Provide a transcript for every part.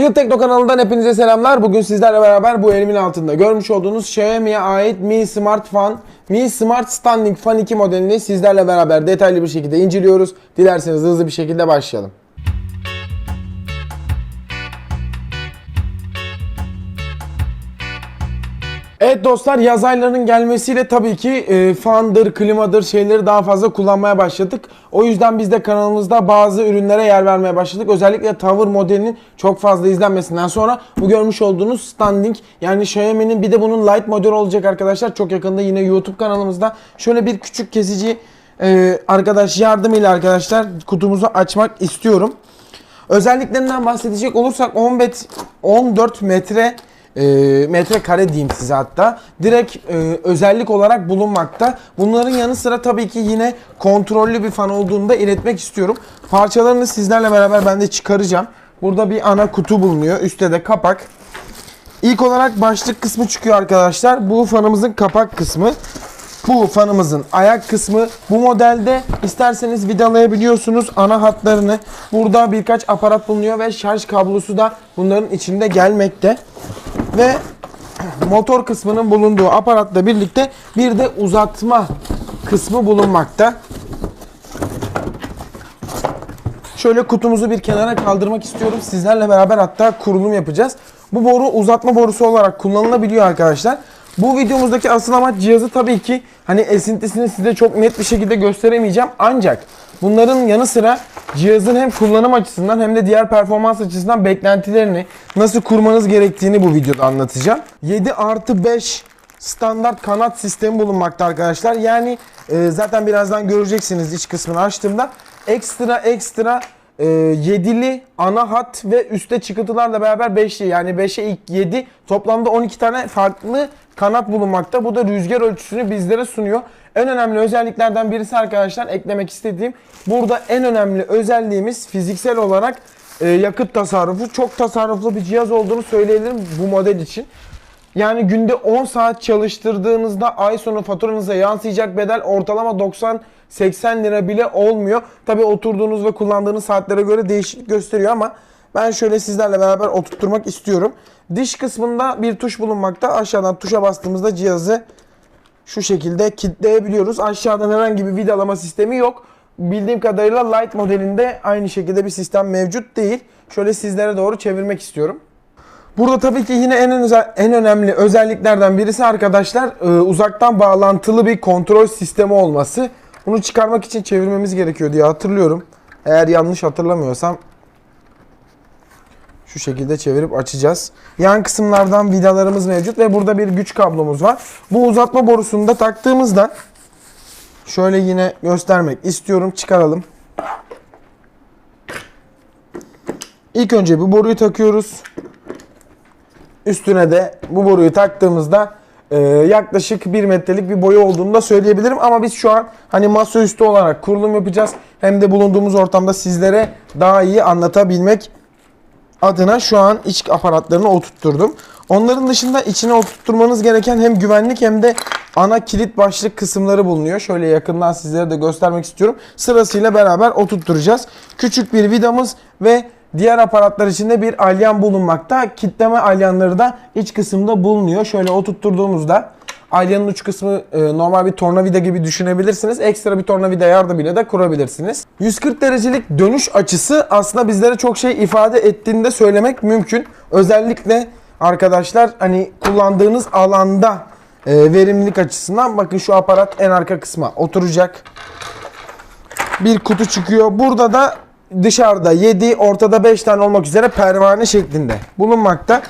Field Tekno kanalından hepinize selamlar. Bugün sizlerle beraber bu elimin altında görmüş olduğunuz Xiaomi'ye ait Mi Smart Fan, Mi Smart Standing Fan 2 modelini sizlerle beraber detaylı bir şekilde inceliyoruz. Dilerseniz hızlı bir şekilde başlayalım. Evet dostlar yaz aylarının gelmesiyle tabii ki e, fandır, klimadır şeyleri daha fazla kullanmaya başladık. O yüzden biz de kanalımızda bazı ürünlere yer vermeye başladık. Özellikle Tower modelinin çok fazla izlenmesinden sonra bu görmüş olduğunuz standing yani Xiaomi'nin bir de bunun light model olacak arkadaşlar. Çok yakında yine YouTube kanalımızda şöyle bir küçük kesici e, arkadaş yardımıyla arkadaşlar kutumuzu açmak istiyorum. Özelliklerinden bahsedecek olursak 15 14 metre e, metrekare diyeyim size hatta. Direkt e, özellik olarak bulunmakta. Bunların yanı sıra tabii ki yine kontrollü bir fan olduğunu da iletmek istiyorum. Parçalarını sizlerle beraber ben de çıkaracağım. Burada bir ana kutu bulunuyor. Üstte de kapak. İlk olarak başlık kısmı çıkıyor arkadaşlar. Bu fanımızın kapak kısmı. Bu fanımızın ayak kısmı. Bu modelde isterseniz vidalayabiliyorsunuz ana hatlarını. Burada birkaç aparat bulunuyor ve şarj kablosu da bunların içinde gelmekte. Ve motor kısmının bulunduğu aparatla birlikte bir de uzatma kısmı bulunmakta. Şöyle kutumuzu bir kenara kaldırmak istiyorum. Sizlerle beraber hatta kurulum yapacağız. Bu boru uzatma borusu olarak kullanılabiliyor arkadaşlar. Bu videomuzdaki asıl amaç cihazı tabii ki hani esintisini size çok net bir şekilde gösteremeyeceğim. Ancak bunların yanı sıra cihazın hem kullanım açısından hem de diğer performans açısından beklentilerini nasıl kurmanız gerektiğini bu videoda anlatacağım. 7 artı 5 standart kanat sistemi bulunmakta arkadaşlar. Yani e, zaten birazdan göreceksiniz iç kısmını açtığımda. Ekstra ekstra e, 7'li ana hat ve üstte çıkıntılarla beraber 5'li yani 5'e 7 toplamda 12 tane farklı kanat bulunmakta. Bu da rüzgar ölçüsünü bizlere sunuyor. En önemli özelliklerden birisi arkadaşlar eklemek istediğim burada en önemli özelliğimiz fiziksel olarak e, yakıt tasarrufu. Çok tasarruflu bir cihaz olduğunu söyleyebilirim bu model için. Yani günde 10 saat çalıştırdığınızda ay sonu faturanıza yansıyacak bedel ortalama 90-80 lira bile olmuyor. Tabi oturduğunuz ve kullandığınız saatlere göre değişiklik gösteriyor ama ben şöyle sizlerle beraber oturtturmak istiyorum. Diş kısmında bir tuş bulunmakta. Aşağıdan tuşa bastığımızda cihazı şu şekilde kilitleyebiliyoruz. Aşağıdan herhangi bir vidalama sistemi yok. Bildiğim kadarıyla Lite modelinde aynı şekilde bir sistem mevcut değil. Şöyle sizlere doğru çevirmek istiyorum. Burada tabii ki yine en en önemli özelliklerden birisi arkadaşlar e, uzaktan bağlantılı bir kontrol sistemi olması. Bunu çıkarmak için çevirmemiz gerekiyor diye hatırlıyorum. Eğer yanlış hatırlamıyorsam şu şekilde çevirip açacağız. Yan kısımlardan vidalarımız mevcut ve burada bir güç kablomuz var. Bu uzatma borusunu da taktığımızda şöyle yine göstermek istiyorum. Çıkaralım. İlk önce bu boruyu takıyoruz. Üstüne de bu boruyu taktığımızda e, yaklaşık 1 metrelik bir boyu olduğunu da söyleyebilirim. Ama biz şu an hani masaüstü olarak kurulum yapacağız. Hem de bulunduğumuz ortamda sizlere daha iyi anlatabilmek adına şu an iç aparatlarını oturtturdum. Onların dışında içine oturtturmanız gereken hem güvenlik hem de ana kilit başlık kısımları bulunuyor. Şöyle yakından sizlere de göstermek istiyorum. Sırasıyla beraber oturtturacağız. Küçük bir vidamız ve diğer aparatlar içinde bir alyan bulunmakta. Kitleme alyanları da iç kısımda bulunuyor. Şöyle oturtturduğumuzda alyanın uç kısmı e, normal bir tornavida gibi düşünebilirsiniz. Ekstra bir tornavida yardımıyla da kurabilirsiniz. 140 derecelik dönüş açısı aslında bizlere çok şey ifade ettiğini de söylemek mümkün. Özellikle arkadaşlar hani kullandığınız alanda e, verimlilik açısından bakın şu aparat en arka kısma oturacak. Bir kutu çıkıyor. Burada da dışarıda 7, ortada 5 tane olmak üzere pervane şeklinde bulunmakta.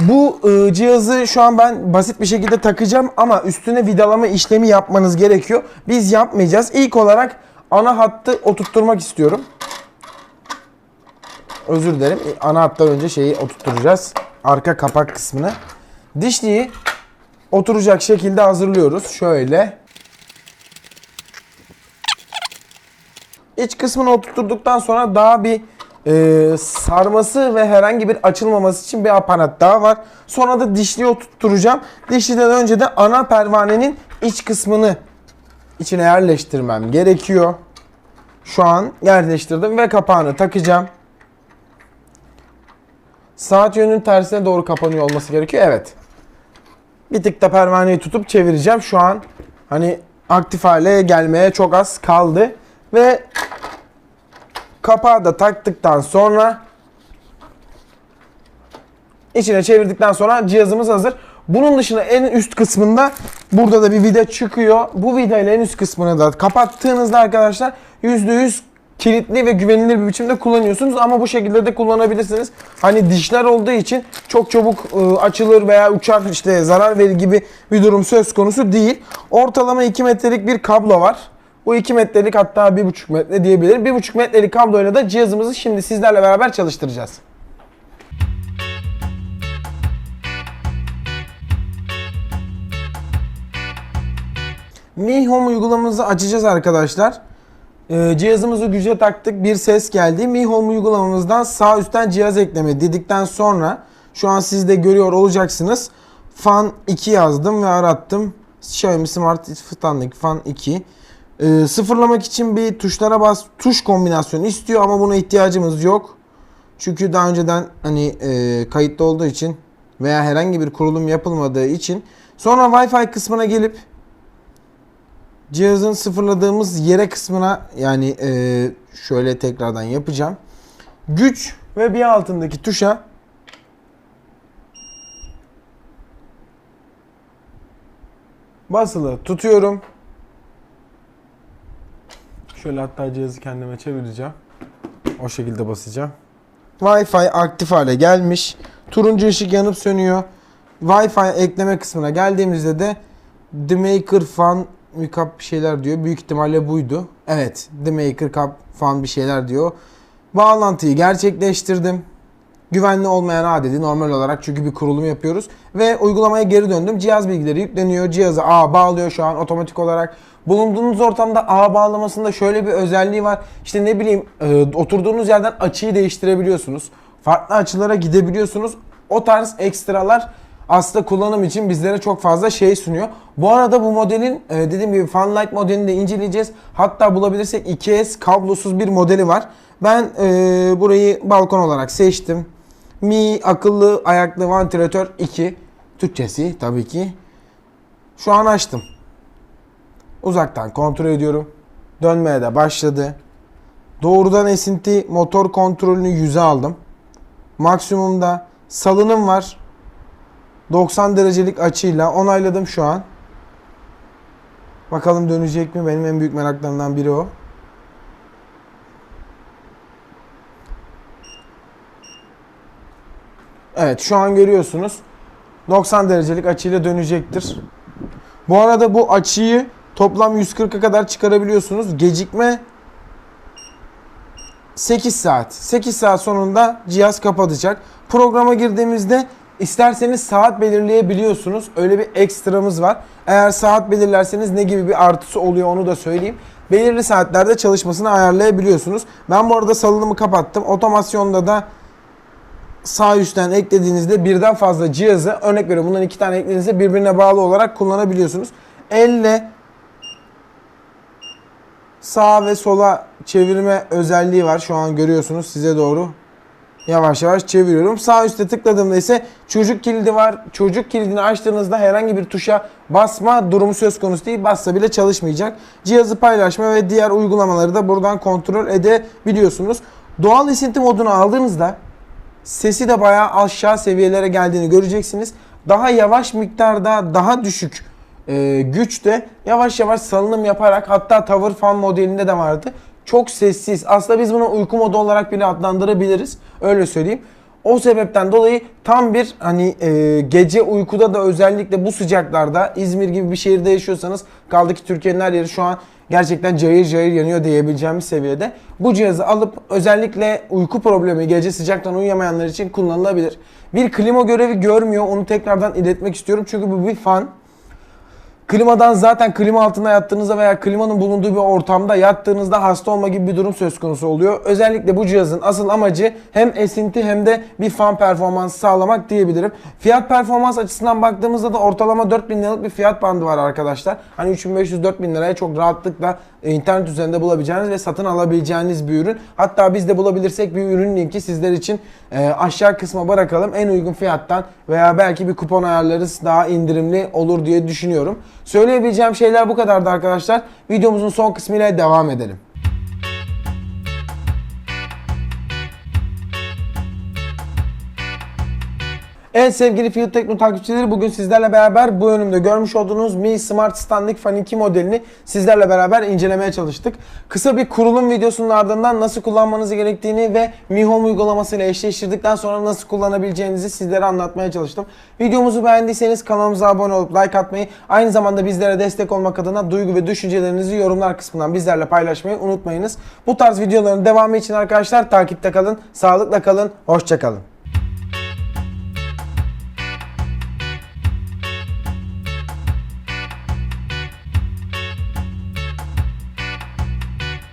Bu e, cihazı şu an ben basit bir şekilde takacağım ama üstüne vidalama işlemi yapmanız gerekiyor. Biz yapmayacağız. İlk olarak ana hattı oturtturmak istiyorum. Özür dilerim. Ana hattan önce şeyi oturtturacağız. Arka kapak kısmını. Dişliği oturacak şekilde hazırlıyoruz. Şöyle. İç kısmını oturtturduktan sonra daha bir e, sarması ve herhangi bir açılmaması için bir aparat daha var. Sonra da dişliği oturtturacağım. Dişliden önce de ana pervanenin iç kısmını içine yerleştirmem gerekiyor. Şu an yerleştirdim ve kapağını takacağım. saat yönünün tersine doğru kapanıyor olması gerekiyor. Evet. Bir tık da pervaneyi tutup çevireceğim. Şu an hani aktif hale gelmeye çok az kaldı. Ve kapağı da taktıktan sonra içine çevirdikten sonra cihazımız hazır. Bunun dışında en üst kısmında burada da bir vida çıkıyor. Bu vida ile en üst kısmını da kapattığınızda arkadaşlar %100 kilitli ve güvenilir bir biçimde kullanıyorsunuz ama bu şekilde de kullanabilirsiniz. Hani dişler olduğu için çok çabuk ıı, açılır veya uçar işte zarar verir gibi bir durum söz konusu değil. Ortalama 2 metrelik bir kablo var. Bu 2 metrelik hatta 1,5 metre diyebilirim. 1,5 metrelik kabloyla da cihazımızı şimdi sizlerle beraber çalıştıracağız. Mi Home uygulamamızı açacağız arkadaşlar. Ee, cihazımızı güce taktık. Bir ses geldi. Mi Home uygulamamızdan sağ üstten cihaz ekleme dedikten sonra şu an siz de görüyor olacaksınız. Fan 2 yazdım ve arattım. Xiaomi Smart Standing Fan 2. Ee, sıfırlamak için bir tuşlara bas. Tuş kombinasyonu istiyor ama buna ihtiyacımız yok. Çünkü daha önceden hani e, kayıtlı olduğu için veya herhangi bir kurulum yapılmadığı için sonra Wi-Fi kısmına gelip cihazın sıfırladığımız yere kısmına yani e, şöyle tekrardan yapacağım. Güç ve bir altındaki tuşa basılı tutuyorum. Şöyle hatta cihazı kendime çevireceğim. O şekilde basacağım. Wi-Fi aktif hale gelmiş. Turuncu ışık yanıp sönüyor. Wi-Fi ekleme kısmına geldiğimizde de The Maker Fan Cup bir şeyler diyor. Büyük ihtimalle buydu. Evet. The Maker Cup falan bir şeyler diyor. Bağlantıyı gerçekleştirdim. Güvenli olmayan adedi normal olarak çünkü bir kurulum yapıyoruz. Ve uygulamaya geri döndüm. Cihaz bilgileri yükleniyor. Cihazı ağ bağlıyor şu an otomatik olarak. Bulunduğunuz ortamda ağ bağlamasında şöyle bir özelliği var. İşte ne bileyim e, oturduğunuz yerden açıyı değiştirebiliyorsunuz. Farklı açılara gidebiliyorsunuz. O tarz ekstralar aslında kullanım için bizlere çok fazla şey sunuyor. Bu arada bu modelin e, dediğim gibi Fanlight modelini de inceleyeceğiz. Hatta bulabilirsek 2S kablosuz bir modeli var. Ben e, burayı balkon olarak seçtim. Mi akıllı ayaklı vantilatör 2. Türkçesi tabii ki. Şu an açtım. Uzaktan kontrol ediyorum. Dönmeye de başladı. Doğrudan esinti motor kontrolünü 100'e aldım. Maksimumda salınım var. 90 derecelik açıyla onayladım şu an. Bakalım dönecek mi? Benim en büyük meraklarımdan biri o. Evet şu an görüyorsunuz. 90 derecelik açıyla dönecektir. Bu arada bu açıyı toplam 140'a kadar çıkarabiliyorsunuz. Gecikme 8 saat. 8 saat sonunda cihaz kapatacak. Programa girdiğimizde isterseniz saat belirleyebiliyorsunuz. Öyle bir ekstramız var. Eğer saat belirlerseniz ne gibi bir artısı oluyor onu da söyleyeyim. Belirli saatlerde çalışmasını ayarlayabiliyorsunuz. Ben bu arada salınımı kapattım. Otomasyonda da sağ üstten eklediğinizde birden fazla cihazı örnek veriyorum bundan iki tane eklediğinizde birbirine bağlı olarak kullanabiliyorsunuz. Elle sağa ve sola çevirme özelliği var. Şu an görüyorsunuz size doğru yavaş yavaş çeviriyorum. Sağ üstte tıkladığımda ise çocuk kilidi var. Çocuk kilidini açtığınızda herhangi bir tuşa basma durumu söz konusu değil. Bassa bile çalışmayacak. Cihazı paylaşma ve diğer uygulamaları da buradan kontrol edebiliyorsunuz. Doğal esinti modunu aldığınızda sesi de bayağı aşağı seviyelere geldiğini göreceksiniz. Daha yavaş miktarda daha düşük e, güçte yavaş yavaş salınım yaparak hatta tavır fan modelinde de vardı. Çok sessiz. Aslında biz bunu uyku modu olarak bile adlandırabiliriz. Öyle söyleyeyim. O sebepten dolayı tam bir hani e, gece uykuda da özellikle bu sıcaklarda İzmir gibi bir şehirde yaşıyorsanız kaldı ki Türkiye'nin her yeri şu an gerçekten cayır cayır yanıyor diyebileceğimiz seviyede. Bu cihazı alıp özellikle uyku problemi gece sıcaktan uyuyamayanlar için kullanılabilir. Bir klima görevi görmüyor onu tekrardan iletmek istiyorum çünkü bu bir fan. Klimadan zaten klima altında yattığınızda veya klimanın bulunduğu bir ortamda yattığınızda hasta olma gibi bir durum söz konusu oluyor. Özellikle bu cihazın asıl amacı hem esinti hem de bir fan performansı sağlamak diyebilirim. Fiyat performans açısından baktığımızda da ortalama 4000 liralık bir fiyat bandı var arkadaşlar. Hani 3500-4000 liraya çok rahatlıkla e, internet üzerinde bulabileceğiniz ve satın alabileceğiniz bir ürün. Hatta biz de bulabilirsek bir ürün linki sizler için e, aşağı kısma bırakalım. En uygun fiyattan veya belki bir kupon ayarlarız daha indirimli olur diye düşünüyorum. Söyleyebileceğim şeyler bu kadardı arkadaşlar. Videomuzun son kısmıyla devam edelim. Evet sevgili Field Tekno takipçileri bugün sizlerle beraber bu önümde görmüş olduğunuz Mi Smart Stand Fan 2 modelini sizlerle beraber incelemeye çalıştık. Kısa bir kurulum videosunun ardından nasıl kullanmanız gerektiğini ve Mi Home uygulamasıyla eşleştirdikten sonra nasıl kullanabileceğinizi sizlere anlatmaya çalıştım. Videomuzu beğendiyseniz kanalımıza abone olup like atmayı, aynı zamanda bizlere destek olmak adına duygu ve düşüncelerinizi yorumlar kısmından bizlerle paylaşmayı unutmayınız. Bu tarz videoların devamı için arkadaşlar takipte kalın, sağlıkla kalın, hoşça kalın.